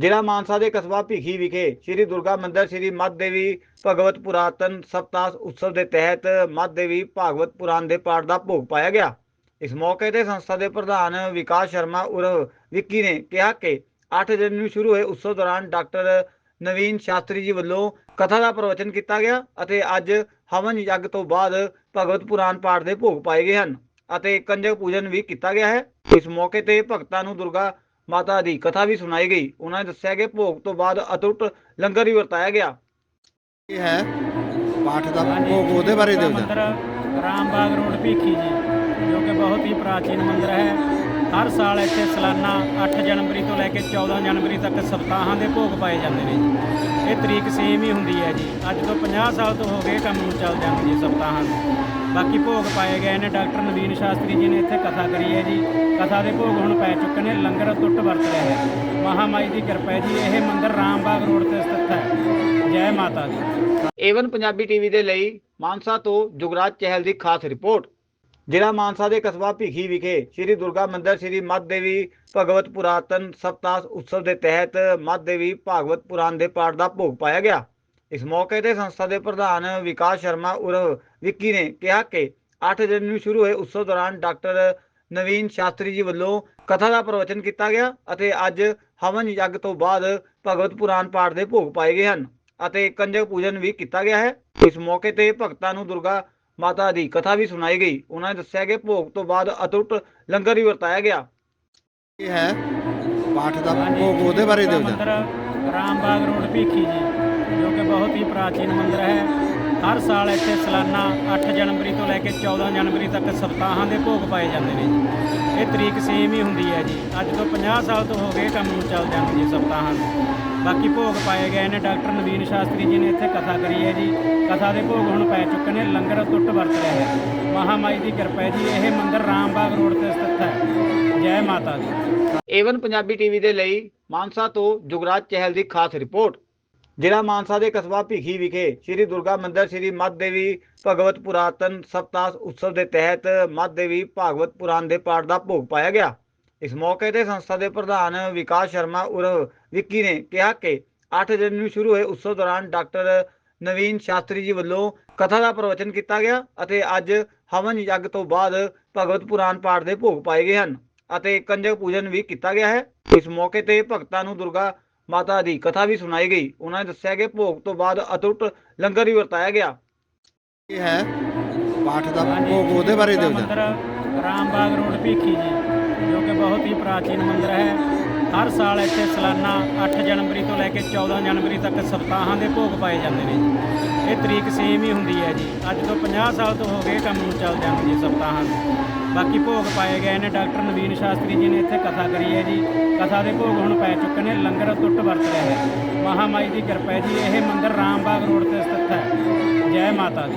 ਜ਼ਿਲ੍ਹਾ ਮਾਨਸਾ ਦੇ ਕਸਬਾ ਭੀਖੀ ਵਿਖੇ ਸ੍ਰੀ ਦੁਰਗਾ ਮੰਦਿਰ, ਸ੍ਰੀ ਮੱਧ ਦੇਵੀ ਭਗਵਤ ਪੁਰਾਤਨ ਸਪਤਾਹ ਉਤਸਵ ਦੇ ਤਹਿਤ ਮੱਧ ਦੇਵੀ ਭਾਗਵਤ ਪੁਰਾਣ ਦੇ ਪਾਠ ਦਾ ਭੋਗ ਪਾਇਆ ਗਿਆ। ਇਸ ਮੌਕੇ ਤੇ ਸੰਸਥਾ ਦੇ ਪ੍ਰਧਾਨ ਵਿਕਾਸ ਸ਼ਰਮਾ ਉਰਵ ਵਿੱਕੀ ਨੇ ਕਿਹਾ ਕਿ 8 ਜਨਵਰੀ ਨੂੰ ਸ਼ੁਰੂ ਹੋਏ ਉਤਸਵ ਦੌਰਾਨ ਡਾਕਟਰ ਨਵੀਨ ਸ਼ਾਸਤਰੀ ਜੀ ਵੱਲੋਂ ਕਥਾ ਦਾ ਪ੍ਰਵਚਨ ਕੀਤਾ ਗਿਆ ਅਤੇ ਅੱਜ ਹਵਨ ਯੱਗ ਤੋਂ ਬਾਅਦ ਭਗਵਤ ਪੁਰਾਣ ਪਾਠ ਦੇ ਭੋਗ ਪਾਏ ਗਏ ਹਨ ਅਤੇ ਕੰਜਕ ਪੂਜਨ ਵੀ ਕੀਤਾ ਗਿਆ ਹੈ। ਇਸ ਮੌਕੇ ਤੇ ਭਗਤਾਂ ਨੂੰ ਦੁਰਗਾ ਮਾਤਾ ਦੀ ਕਥਾ ਵੀ ਸੁਣਾਈ ਗਈ। ਉਹਨਾਂ ਨੇ ਦੱਸਿਆ ਕਿ ਭੋਗ ਤੋਂ ਬਾਅਦ ਅਟੁੱਟ ਲੰਗਰ ਵੀ ਵਰਤਾਇਆ ਗਿਆ। ਇਹ ਹੈ ਪਾਠ ਦਾ ਭੋਗ ਉਹਦੇ ਬਾਰੇ ਦਿਓ ਮੰਦਿਰ ਰਾਮਬਾਗ ਰੋਡ ਭੀਖੀ ਜੀ ਜੋ ਕਿ ਬਹੁਤ ਹੀ ਪ੍ਰਾਚੀਨ ਮੰਦਿਰ ਹੈ। ਹਰ ਸਾਲ ਇੱਥੇ ਸਾਲਾਨਾ 8 ਜਨਵਰੀ ਤੋਂ ਲੈ ਕੇ 14 ਜਨਵਰੀ ਤੱਕ ਸਪਤਾਹਾਂ ਦੇ ਭੋਗ ਪਾਏ ਜਾਂਦੇ ਨੇ ਜੀ। ਇਹ ਤਰੀਕ ਸੇਮ ਹੀ ਹੁੰਦੀ ਹੈ ਜੀ। ਅੱਜ ਤੋਂ 50 ਸਾਲ ਤੋਂ ਹੋ ਗਏ ਇਹ ਕੰਮ ਨੂੰ ਚੱਲ ਜਾਂਦੇ ਜੀ ਸਪਤਾਹਾਂ ਨੂੰ। ਬਾਕੀ ਭੋਗ ਪਾਏ ਗਏ ਨੇ, ਡਾਕਟਰ ਨਵੀਨ ਸ਼ਾਸਤਰੀ ਜੀ ਨੇ ਇੱਥੇ ਕਥਾ ਕਰੀ ਹੈ ਜੀ। ਕਥਾ ਦੇ ਭੋਗ ਹੁਣ ਪੈ ਚੁੱਕੇ ਨੇ, ਲੰਗਰ ਟੁੱਟ ਵਰਤ ਰਿਹਾ ਹੈ ਮਹਾਮਾਈ ਦੀ ਕਿਰਪਾ ਜੀ, ਇਹ ਮੰਦਿਰ ਰਾਮਬਾਗ ਰੋਡ ਤੇ ਸਥਿਤ ਹੈ। ਜੈ ਮਾਤਾ ਦੀ। ਏਵਨ ਪੰਜਾਬੀ ਟੀਵੀ ਦੇ ਲਈ ਮਾਨਸਾ ਤੋਂ ਜੁਗਰਾਜ ਚਹਿਲ ਦੀ ਖਾਸ ਰਿਪੋਰਟ। ਜ਼ਿਲ੍ਹਾ ਮਾਨਸਾ ਦੇ ਕਸਬਾ ਭੀਖੀ ਵਿਖੇ ਸ੍ਰੀ ਦੁਰਗਾ ਮੰਦਿਰ, ਸ੍ਰੀ ਮੱਧ ਦੇਵੀ ਭਗਵਤ ਪੁਰਾਤਨ ਸਪਤਾਹ ਉਤਸਵ ਦੇ ਤਹਿਤ ਮੱਧ ਦੇਵੀ ਭਾਗਵਤ ਪੁਰਾਣ ਦੇ ਪਾਠ ਦਾ ਭੋਗ ਪਾਇਆ ਗਿਆ। ਇਸ ਮੌਕੇ ਤੇ ਸੰਸਥਾ ਦੇ ਪ੍ਰਧਾਨ ਵਿਕਾਸ ਸ਼ਰਮਾ ਉਰਵ ਵਿੱਕੀ ਨੇ ਕਿਹਾ ਕਿ 8 ਜਨਵਰੀ ਨੂੰ ਸ਼ੁਰੂ ਹੋਏ ਉਤਸਵ ਦੌਰਾਨ ਡਾਕਟਰ ਨਵੀਨ ਸ਼ਾਸਤਰੀ ਜੀ ਵੱਲੋਂ ਕਥਾ ਦਾ ਪ੍ਰਵਚਨ ਕੀਤਾ ਗਿਆ ਅਤੇ ਅੱਜ ਹਵਨ ਯੱਗ ਤੋਂ ਬਾਅਦ ਭਗਵਤ ਪੁਰਾਣ ਪਾਠ ਦੇ ਭੋਗ ਪਾਏ ਗਏ ਹਨ ਅਤੇ ਕੰਜਕ ਪੂਜਨ ਵੀ ਕੀਤਾ ਗਿਆ ਹੈ। ਇਸ ਮੌਕੇ ਤੇ ਭਗਤਾਂ ਨੂੰ ਦੁਰਗਾ ਮਾਤਾ ਦੀ ਕਥਾ ਵੀ ਸੁਣਾਈ ਗਈ। ਉਹਨਾਂ ਨੇ ਦੱਸਿਆ ਕਿ ਭੋਗ ਤੋਂ ਬਾਅਦ ਅਟੁੱਟ ਲੰਗਰ ਵੀ ਵਰਤਾਇਆ ਗਿਆ। ਇਹ ਹੈ ਪਾਠ ਦਾ ਭੋਗ ਉਹਦੇ ਬਾਰੇ ਦਿਓ ਮੰਦਿਰ ਰਾਮਬਾਗ ਰੋਡ ਭੀਖੀ ਜੀ ਜੋ ਕਿ ਬਹੁਤ ਹੀ ਪ੍ਰਾਚੀਨ ਮੰਦਿਰ ਹੈ। ਹਰ ਸਾਲ ਇੱਥੇ ਸਾਲਾਨਾ 8 ਜਨਵਰੀ ਤੋਂ ਲੈ ਕੇ 14 ਜਨਵਰੀ ਤੱਕ ਸਪਤਾਹਾਂ ਦੇ ਭੋਗ ਪਾਏ ਜਾਂਦੇ ਨੇ। ਜੀ। ਇਹ ਤਰੀਕ ਸੇਮ ਹੀ ਹੁੰਦੀ ਹੈ ਜੀ। ਅੱਜ ਤੋਂ 50 ਸਾਲ ਤੋਂ ਹੋ ਗਏ ਕੰਮ ਨੂੰ ਚੱਲ ਜਾਂਦੇ ਜੀ ਸਪਤਾਹਾਂ ਨੂੰ। ਬਾਕੀ ਭੋਗ ਪਾਏ ਗਏ ਨੇ ਡਾਕਟਰ ਨਵੀਨ ਸ਼ਾਸਤਰੀ ਜੀ ਨੇ ਇੱਥੇ ਕਥਾ ਕਰੀ ਹੈ ਜੀ। ਕਥਾ ਦੇ ਭੋਗ ਹੁਣ ਪੈ ਚੁੱਕੇ ਨੇ, ਲੰਗਰ ਟੁੱਟ ਵਰਤ ਰਿਹਾ ਹੈ ਮਹਾਮਾਈ ਦੀ ਕਿਰਪਾ ਜੀ, ਇਹ ਮੰਦਿਰ ਰਾਮਬਾਗ ਰੋਡ ਤੇ ਸਥਿਤ ਹੈ। ਜੈ ਮਾਤਾ ਦੀ। ਏਵਨ ਪੰਜਾਬੀ ਟੀਵੀ ਦੇ ਲਈ ਮਾਨਸਾ ਤੋਂ ਜੁਗਰਾਜ ਚਹਿਲ ਦੀ ਖਾਸ ਰਿਪੋਰਟ। ਜ਼ਿਲ੍ਹਾ ਮਾਨਸਾ ਦੇ ਕਸਬਾ ਭੀਖੀ ਵਿਖੇ ਸ੍ਰੀ ਦੁਰਗਾ ਮੰਦਿਰ, ਸ੍ਰੀ ਮੱਧ ਦੇਵੀ ਭਗਵਤ ਪੁਰਾਤਨ ਸਪਤਾਸ ਉਤਸਵ ਦੇ ਤਹਿਤ ਮੱਧ ਦੇਵੀ ਭਾਗਵਤ ਪੁਰਾਣ ਦੇ ਪਾਠ ਦਾ ਭੋਗ ਪਾਇਆ ਗਿਆ। ਇਸ ਮੌਕੇ ਤੇ ਸੰਸਥਾ ਦੇ ਪ੍ਰਧਾਨ ਵਿਕਾਸ ਸ਼ਰਮਾ ਉਰਵ ਵਿੱਕੀ ਨੇ ਕਿਹਾ ਕਿ 8 ਜਨਵਰੀ ਨੂੰ ਸ਼ੁਰੂ ਹੋਏ ਉਤਸਵ ਦੌਰਾਨ ਡਾਕਟਰ ਨਵੀਨ ਸ਼ਾਸਤਰੀ ਜੀ ਵੱਲੋਂ ਕਥਾ ਦਾ ਪ੍ਰਵਚਨ ਕੀਤਾ ਗਿਆ ਅਤੇ ਅੱਜ ਹਵਨ ਯੱਗ ਤੋਂ ਬਾਅਦ ਭਗਵਤ ਪੁਰਾਣ ਪਾਠ ਦੇ ਭੋਗ ਪਾਏ ਗਏ ਹਨ ਅਤੇ ਕੰਜਕ ਪੂਜਨ ਵੀ ਕੀਤਾ ਗਿਆ ਹੈ। ਇਸ ਮੌਕੇ ਤੇ ਭਗਤਾਂ ਨੂੰ ਦੁਰਗਾ ਮਾਤਾ ਦੀ ਕਥਾ ਵੀ ਸੁਣਾਈ ਗਈ। ਉਹਨਾਂ ਨੇ ਦੱਸਿਆ ਕਿ ਭੋਗ ਤੋਂ ਬਾਅਦ ਅਟੁੱਟ ਲੰਗਰ ਵੀ ਵਰਤਾਇਆ ਗਿਆ। ਇਹ ਹੈ ਪਾਠ ਦਾ ਭੋਗ ਉਹਦੇ ਬਾਰੇ ਦਿਓ ਮੰਦਿਰ ਰਾਮਬਾਗ ਰੋਡ ਭੀਖੀ ਜੀ। ਜੋ ਕਿ ਬਹੁਤ ਹੀ ਪ੍ਰਾਚੀਨ ਮੰਦਿਰ ਹੈ। ਹਰ ਸਾਲ ਇੱਥੇ ਸਾਲਾਨਾ 8 ਜਨਵਰੀ ਤੋਂ ਲੈ ਕੇ 14 ਜਨਵਰੀ ਤੱਕ ਸਪਤਾਹਾਂ ਦੇ ਭੋਗ ਪਾਏ ਜਾਂਦੇ ਨੇ। ਇਹ ਤਰੀਕ ਸੇਮ ਹੀ ਹੁੰਦੀ ਹੈ ਜੀ। ਅੱਜ ਤੋਂ 50 ਸਾਲ ਤੋਂ ਹੋ ਗਏ ਕੰਮ ਨੂੰ ਚੱਲ ਜਾਂਦੇ ਜੀ ਸਪਤਾਹਾਂ ਨੂੰ। ਬਾਕੀ ਭੋਗ ਪਾਏ ਗਏ ਨੇ ਡਾਕਟਰ ਨਵੀਨ ਸ਼ਾਸਤਰੀ ਜੀ ਨੇ ਇੱਥੇ ਕਥਾ ਕਰੀ ਹੈ ਜੀ। ਕਥਾ ਦੇ ਭੋਗ ਹੁਣ ਪੈ ਚੁੱਕੇ ਨੇ, ਲੰਗਰ ਟੁੱਟ ਵਰਤ ਰਿਹਾ ਹੈ ਮਹਾਮਾਈ ਦੀ ਕਿਰਪਾ ਜੀ, ਇਹ ਮੰਦਿਰ ਰਾਮਬਾਗ ਰੋਡ ਤੇ ਸਥਿਤ ਹੈ। ਜੈ ਮਾਤਾ ਦੀ।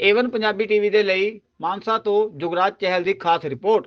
ਏਵਨ ਪੰਜਾਬੀ ਟੀਵੀ ਦੇ ਲਈ ਮਾਨਸਾ ਤੋਂ ਜੁਗਰਾਜ ਚਹਿਲ ਦੀ ਖਾਸ ਰਿਪੋਰਟ।